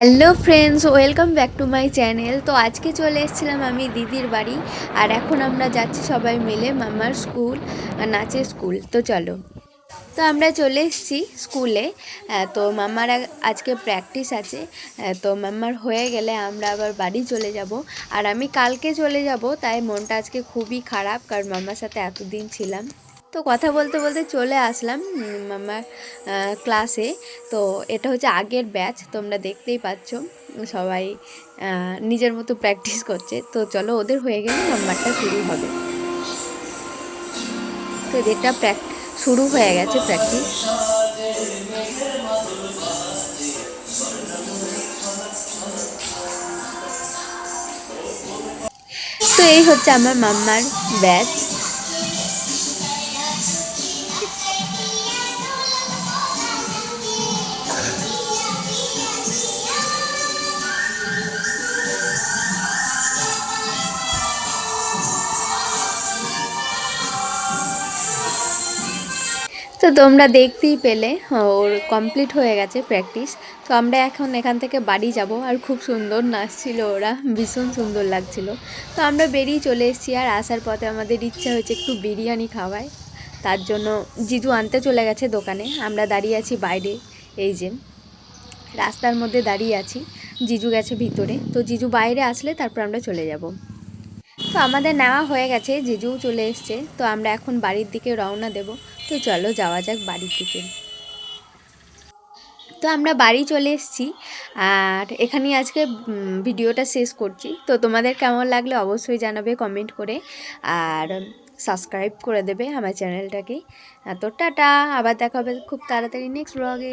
Hello friends welcome back to my channel তো আজকে চলে এসেছিলাম আমি দিদির বাড়ি, আর এখন আমরা যাচ্ছি সবাই মিলে মামার স্কুল, নাচের স্কুল। তো চলো। তো আমরা চলে এসেছি স্কুলে। তো মামার আ- আজকে প্র্যাকটিস আছে। তো মাম্মার হয়ে গেলে আমরা আবার বাড়ি চলে যাব। আর আমি কালকে চলে যাব, তাই মনটা আজকে খুবই খারাপ, কারণ মামার সাথে এতদিন ছিলাম। তো কথা বলতে বলতে চলে আসলাম আহ, ক্লাসে তো এটা হচ্ছে আগের ব্যাচ তোমরা দেখতেই পাচ্ছ। সবাই নিজের মতো প্র্যাকটিস করছে। তো চলো ওদের হয়ে গেলে মাম্মারটা শুরু হবে। তো প্র্যাক শুরু হয়ে গেছে প্র্যাকটিস তো এই হচ্ছে আমার মাম্মার ব্যাচ তো তোমরা দেখতেই পেলে ওর কমপ্লিট হয়ে গেছে প্র্যাকটিস তো আমরা এখন এখান থেকে বাড়ি যাব, আর খুব সুন্দর নাচছিল ওরা, ভীষণ সুন্দর লাগছিল। তো আমরা বেরিয়ে চলে এসেছি, আর আসার পথে আমাদের ইচ্ছা হয়েছে একটু বিরিয়ানি খাওয়ায়। তার জন্য জিজু আনতে চলে গেছে দোকানে, আমরা দাঁড়িয়ে আছি বাইরে, এই যে। রাস্তার মধ্যে দাঁড়িয়ে আছি, জিজু গেছে ভিতরে। তো জিজু বাইরে আসলে তারপর আমরা চলে যাব। তো আমাদের নেওয়া হয়ে গেছে, জিজুও চলে এসছে, তো আমরা এখন বাড়ির দিকে রওনা দেব। তো চলো যাওয়া যাক বাড়ির দিকে। তো আমরা বাড়ি চলে এসেছি, আর এখানেই আজকে ভিডিওটা শেষ করছি। তো তোমাদের কেমন লাগলে অবশ্যই জানাবে কমেন্ট করে, আর সাবস্ক্রাইব করে দেবে আমার চ্যানেলটাকে তো টাটা, আবার দেখা হবে খুব তাড়াতাড়ি নেক্সট ব্লগে